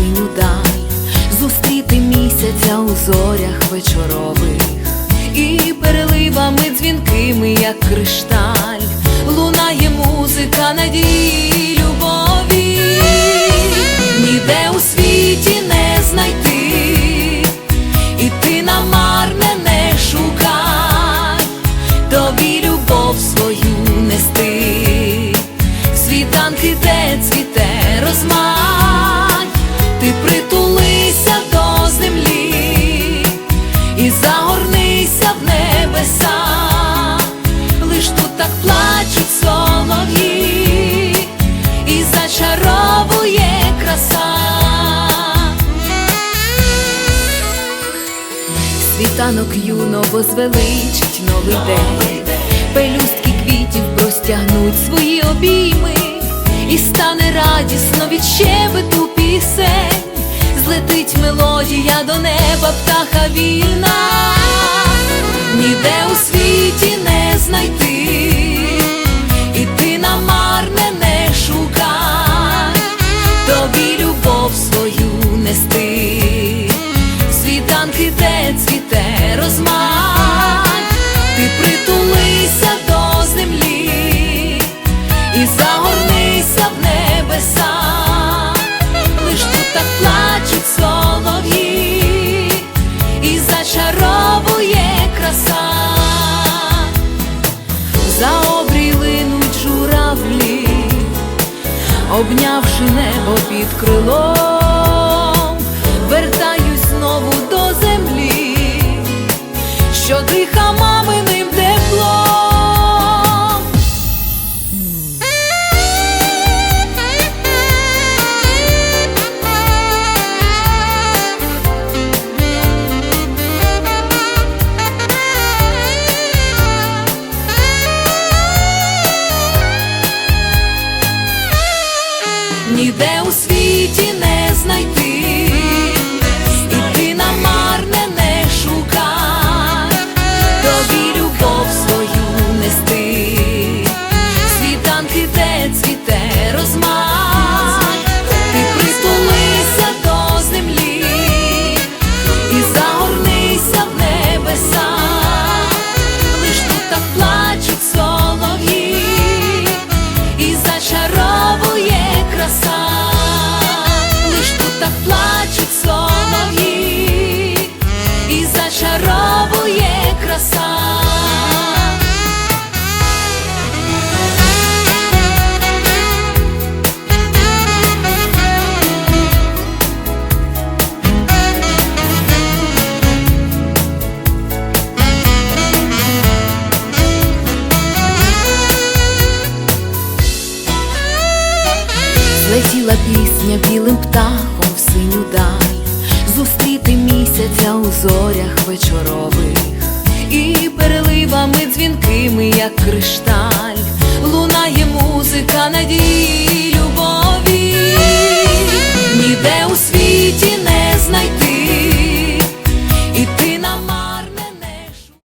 синю даль зустріти місяця у зорях вечорових, і переливами дзвінкими, як кришталь, лунає музика надії, любові, ніде у світі не знайти, і ти намарне не шукай, тобі любов свою нести, світанки те цвіте розмах. Світанок юного звеличить новий день, пелюстки квітів простягнуть свої обійми, і стане радісно від щебету пісень, злетить мелодія до неба, птаха вільна, обнявши небо під крилом, вертаюсь знову до землі, що диха маминим пісня білим птахом в синю даль, зустріти місяця у зорях вечорових, і переливами дзвінкими, як кришталь, лунає музика любов.